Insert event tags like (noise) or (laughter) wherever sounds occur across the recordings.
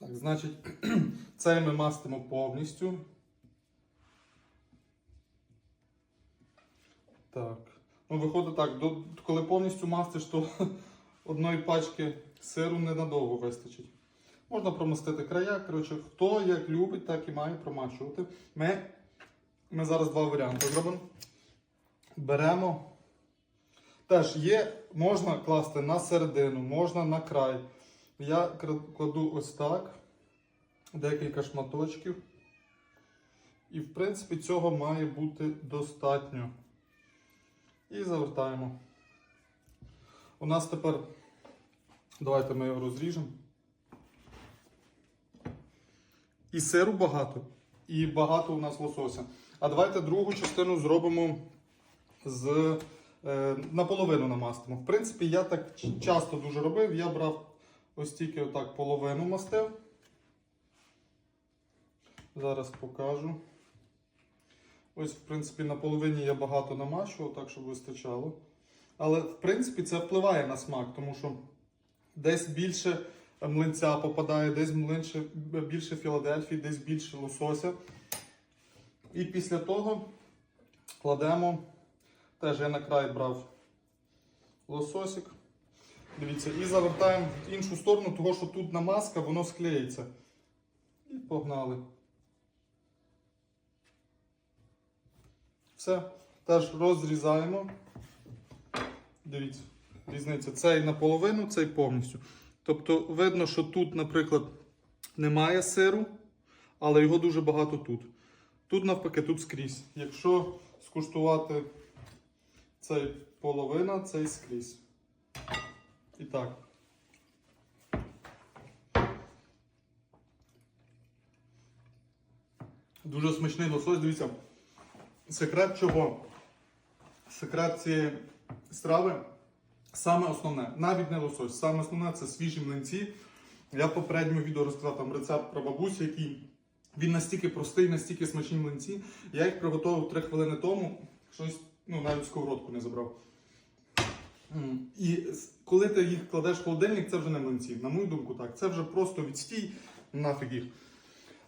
Так, значить, (clears throat) цей ми мастимо повністю. Так. Ну, виходить так, до, коли повністю мастиш, то (laughs) одної пачки сиру ненадовго вистачить. Можна промастити края. Коротше, хто як любить, так і має промащувати. Ми, ми зараз два варіанти зробимо. Беремо. Теж є, можна класти на середину, можна на край. Я кладу ось так, декілька шматочків. І, в принципі, цього має бути достатньо. І завертаємо. У нас тепер, давайте ми його розріжемо. І сиру багато, і багато у нас лосося. А давайте другу частину зробимо з е, наполовину намастимо. В принципі, я так часто дуже робив. Я брав ось тільки отак половину мастив. Зараз покажу. Ось, в принципі, на половині я багато намащував, так щоб вистачало. Але, в принципі, це впливає на смак, тому що десь більше млинця попадає, десь млинше, більше Філадельфії, десь більше лосося. І після того кладемо, теж я на край брав лососик. Дивіться, і завертаємо в іншу сторону, того що тут намазка, воно склеїться. І погнали. Все. Теж розрізаємо. Дивіться, різниця. Цей наполовину, цей повністю. Тобто видно, що тут, наприклад, немає сиру, але його дуже багато тут. Тут навпаки, тут скрізь. Якщо скуштувати цей половина, цей скрізь. І так. Дуже смачний лосось, дивіться. Секрет чого? Секрет цієї страви саме основне, навіть не лосось, саме основне це свіжі млинці. Я в попередньому відео розказав там рецепт про бабусі, який він настільки простий, настільки смачні млинці. Я їх приготував 3 хвилини тому, щось, ну навіть сковородку не забрав. І коли ти їх кладеш в холодильник, це вже не млинці. На мою думку, так. Це вже просто відстій, нафіг їх.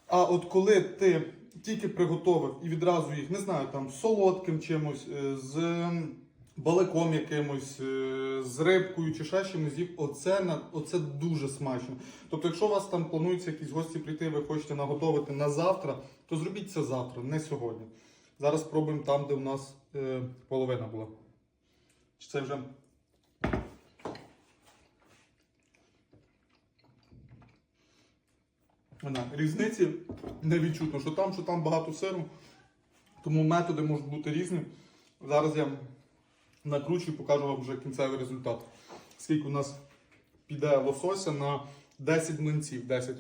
А от коли ти тільки приготовив і відразу їх, не знаю, там солодким чимось, е, з м, баликом якимось, е, з рибкою чи ще чимось, оце, оце дуже смачно. Тобто, якщо у вас там плануються якісь гості прийти, ви хочете наготовити на завтра, то зробіть це завтра, не сьогодні. Зараз спробуємо там, де у нас е, половина була. Чи це вже Вона. Різниці не відчутно, що там, що там багато сиру. Тому методи можуть бути різні. Зараз я накручу і покажу вам вже кінцевий результат. Скільки у нас піде лосося на 10 млинців. 10.